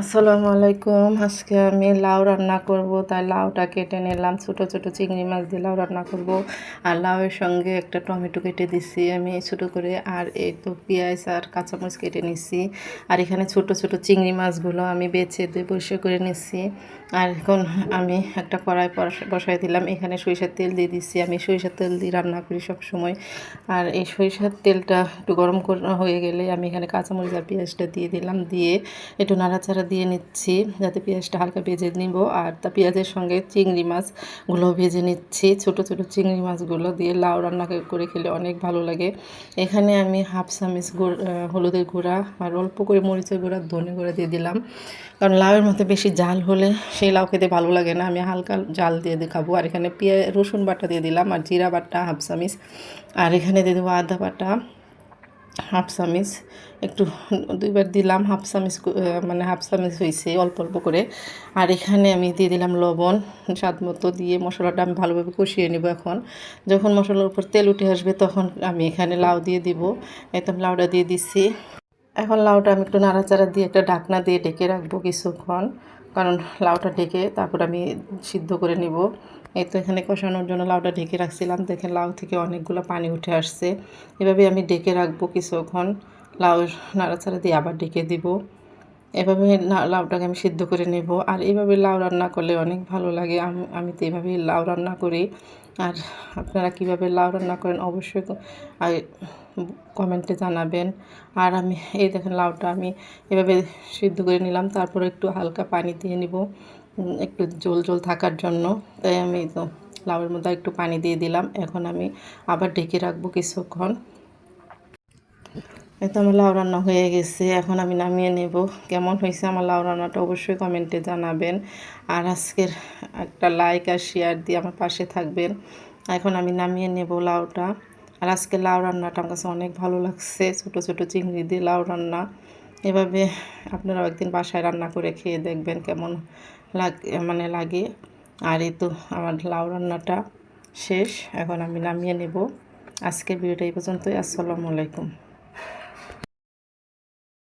আসসালামু আলাইকুম। আজকে আমি লাউ রান্না করব, তাই লাউটা কেটে নিলাম। ছোট ছোট চিংড়ি মাছ দিয়ে লাউ রান্না করব। আর লাউয়ের সঙ্গে একটা টমেটো কেটে দিছি আমি ছোট করে, আর এই তো পেঁয়াজ আর কাঁচামরিচ কেটে নিছি। আর এখানে ছোট ছোট চিংড়ি মাছগুলো আমি বেছে দিয়ে বসে করে নিছি। আর এখন আমি একটা কড়াই বসাই দিলাম। এখানে সরিষার তেল দিয়ে দিচ্ছি আমি সরিষার তেল দিয়ে রান্না করি সব সময় আর এই সরিষার তেলটা একটু গরম হয়ে গেলে আমি এখানে কাঁচামরিচ আর পেঁয়াজটা দিয়ে দিলাম। দিয়ে একটু নাড়াচাড়া দিয়ে নিচ্ছি, যাতে পেঁয়াজটা হালকা ভেজে নিব। আর তা পেঁয়াজের সঙ্গে চিংড়ি মাছগুলো ভেজে নিচ্ছি। ছোট ছোট চিংড়ি মাছগুলো দিয়ে লাউ রান্না করে খেলে অনেক ভালো লাগে। এখানে আমি হাফ চামিচ হলুদের গুঁড়া আর অল্প করে মরিচের গুঁড়া, ধনে গুঁড়া দিয়ে দিলাম। কারণ লাউয়ের মধ্যে বেশি জাল হলে সেই লাউ খেতে ভালো লাগে না। আমি হালকা জাল দিয়ে দেখাবো। আর এখানে পেঁয়াজ, রসুন বাটা দিয়ে দিলাম। আর জিরা বাটা হাফ চামিচ। আর এখানে দিয়ে দেবো আদা বাটা। হাফ চামিচ একটু দুইবার দিলাম, হাফ চামিচ মানে হাফ চামিচ হয়েছে অল্প অল্প করে। আর এখানে আমি দিয়ে দিলাম লবণ, স্বাদ মতো দিয়ে মশলাটা আমি ভালোভাবে কষিয়ে নেব এখন। যখন মশলার উপর তেল উঠে আসবে, তখন আমি এখানে লাউ দিয়ে দিব। একদম লাউটা দিয়ে দিচ্ছি। এখন লাউটা আমি একটু নাড়াচাড়া দিয়ে একটা ঢাকনা দিয়ে ডেকে রাখব কিছুক্ষণ। কারণ লাউটা ঢেকে তারপর আমি সিদ্ধ করে নিব। এই তো এখানে কষানোর জন্য লাউটা ঢেকে রাখছিলাম। দেখেন লাউ থেকে অনেকগুলো পানি উঠে আসছে। এভাবে আমি ডেকে রাখব কিছুক্ষণ। লাউ নাড়াচাড়া দিয়ে আবার ডেকে দিব। এভাবে লাউটাকে আমি সিদ্ধ করে নেব। আর এইভাবে লাউ রান্না করলে অনেক ভালো লাগে। আমি আমি তো এইভাবেই লাউ রান্না করি। আর আপনারা কীভাবে লাউ রান্না করেন অবশ্যই কমেন্টে জানাবেন। আর আমি, এই দেখেন লাউটা আমি এভাবে সিদ্ধ করে নিলাম, তারপর একটু হালকা পানি দিয়ে নিব। একটু জল জল থাকার জন্য। তাই আমি তো লাউয়ের মধ্যে একটু পানি দিয়ে দিলাম। এখন আমি আবার ঢেকে রাখব কিছুক্ষণ। এই তো আমার লাউ রান্না হয়ে গেছে। এখন আমি নামিয়ে নেব। কেমন হয়েছে আমার লাউ রান্নাটা অবশ্যই কমেন্টে জানাবেন। আর আজকের একটা লাইক আর শেয়ার দিয়ে আমার পাশে থাকবেন। এখন আমি নামিয়ে নেব লাউটা। আর আজকে লাউ রান্নাটা আমার কাছে অনেক ভালো লাগছে। ছোটো ছোটো চিংড়ি দিয়ে লাউ রান্না। এভাবে আপনারাও একদিন বাসায় রান্না করে খেয়ে দেখবেন কেমন লাগ মানে লাগে। আর এই তো আমার লাউ রান্নাটা শেষ। এখন আমি নামিয়ে নেব। আজকের ভিডিওটা এই পর্যন্তই। আসসালামু আলাইকুম।